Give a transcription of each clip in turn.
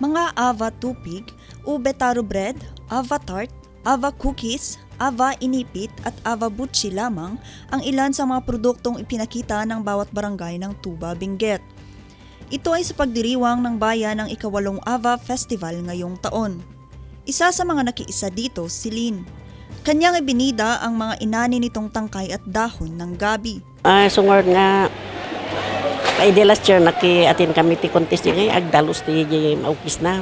Mga ava tupig, ube taro bread, ava tart, ava cookies, ava inipit at ava butchi lamang ang ilan sa mga produktong ipinakita ng bawat barangay ng Tuba Benguet. Ito ay sa pagdiriwang ng bayan ng ikawalong Ava Festival ngayong taon. Isa sa mga nakiisa dito si Lynn. Kanyang ibinida ang mga inani nitong tangkay at dahon ng gabi. Ah, sungor nga kay de last year naki-attend kami ti contest ngay agdalos ti di maupis na.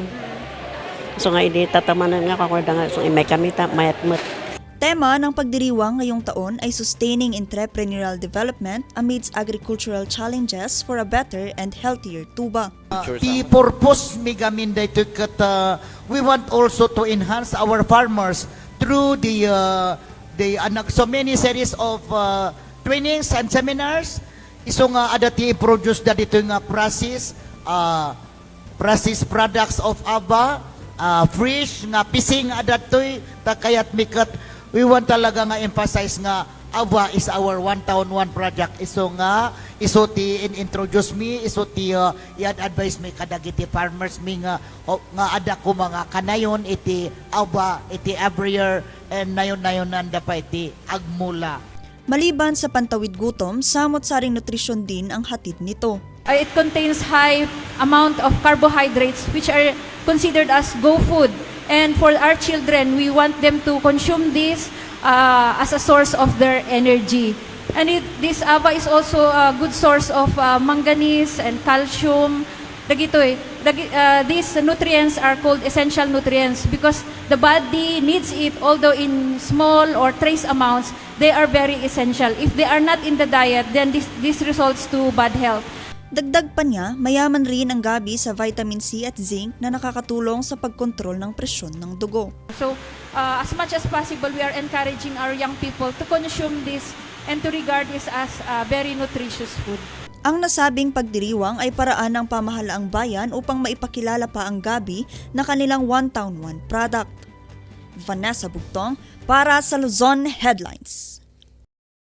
So nga idi tatamanan nga kakorda nga so may kami ta mayat mat. Tema ng pagdiriwang ngayong taon ay Sustaining Entrepreneurial Development amidst agricultural challenges for a better and healthier Tuba. the purpose mi gamin dito kat uh, we want also to enhance our farmers through the uh, the anak so many series of uh, trainings and seminars iso nga adati produce da dito nga process uh, process products of aba uh, fresh nga pising adatoy ta kayat mikat. We want talaga nga emphasize nga Aba is our one town one project. Iso nga iso ti in introduce me iso ti uh, i-ad advise me kadagiti farmers mi nga o, nga ada ko mga kanayon iti Aba iti every year and nayon nayon nanda pa iti agmula Maliban sa pantawid gutom, samot-saring nutrisyon din ang hatid nito. Uh, it contains high amount of carbohydrates which are considered as go food and for our children we want them to consume this uh, as a source of their energy and it, this ava is also a good source of uh, manganese and calcium dagito eh dagi, uh, these nutrients are called essential nutrients because the body needs it although in small or trace amounts they are very essential if they are not in the diet then this, this results to bad health Dagdag pa niya, mayaman rin ang gabi sa vitamin C at zinc na nakakatulong sa pagkontrol ng presyon ng dugo. So, uh, as much as possible, we are encouraging our young people to consume this and to regard this as a very nutritious food. Ang nasabing pagdiriwang ay paraan ng pamahalaang bayan upang maipakilala pa ang gabi na kanilang One Town One product. Vanessa Bugtong para sa Luzon Headlines.